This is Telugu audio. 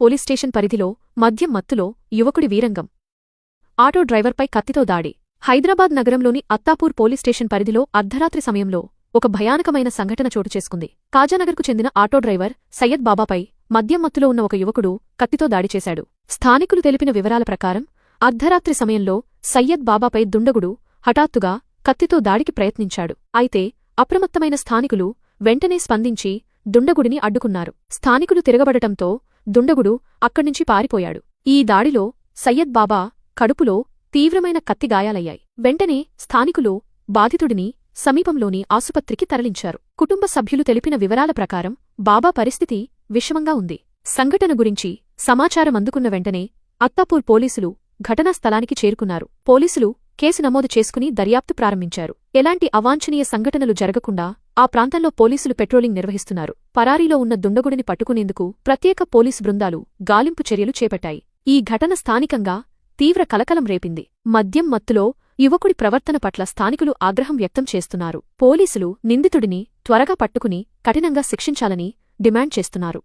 పోలీస్ స్టేషన్ పరిధిలో మద్యం మత్తులో యువకుడి వీరంగం. ఆటో డ్రైవర్పై కత్తితో దాడి. హైదరాబాద్ నగరంలోని అత్తాపూర్ పోలీస్ స్టేషన్ పరిధిలో అర్ధరాత్రి సమయంలో ఒక భయానకమైన సంఘటన చోటు చేసుకుంది. కాజానగర్కు చెందిన ఆటో డ్రైవర్ సయ్యద్ బాబాపై మద్యం మత్తులో ఉన్న ఒక యువకుడు కత్తితో దాడి చేశాడు. స్థానికులు తెలిపిన వివరాల ప్రకారం అర్ధరాత్రి సమయంలో సయ్యద్ బాబాపై దుండగుడు హఠాత్తుగా కత్తితో దాడికి ప్రయత్నించాడు. అయితే అప్రమత్తమైన స్థానికులు వెంటనే స్పందించి దుండగుడిని అడ్డుకున్నారు. స్థానికులు తిరగబడటంతో దుండగుడు అక్కడ్నుంచి పారిపోయాడు. ఈ దాడిలో సయ్యద్ బాబా కడుపులో తీవ్రమైన కత్తి గాయాలయ్యాయి. వెంటనే స్థానికులు బాధితుడిని సమీపంలోని ఆసుపత్రికి తరలించారు. కుటుంబ సభ్యులు తెలిపిన వివరాల ప్రకారం బాబా పరిస్థితి విషమంగా ఉంది. సంఘటన గురించి సమాచారం అందుకున్న వెంటనే అత్తాపూర్ పోలీసులు ఘటనా స్థలానికి చేరుకున్నారు. పోలీసులు కేసు నమోదు చేసుకుని దర్యాప్తు ప్రారంభించారు. ఎలాంటి అవాంఛనీయ సంఘటనలు జరగకుండా ఆ ప్రాంతంలో పోలీసులు పెట్రోలింగ్ నిర్వహిస్తున్నారు. పరారీలో ఉన్న దుండగుడిని పట్టుకునేందుకు ప్రత్యేక పోలీసు బృందాలు గాలింపు చర్యలు చేపట్టాయి. ఈ ఘటన స్థానికంగా తీవ్ర కలకలం రేపింది. మద్యం మత్తులో యువకుడి ప్రవర్తన పట్ల స్థానికులు ఆగ్రహం వ్యక్తం చేస్తున్నారు. పోలీసులు నిందితుడిని త్వరగా పట్టుకుని కఠినంగా శిక్షించాలని డిమాండ్ చేస్తున్నారు.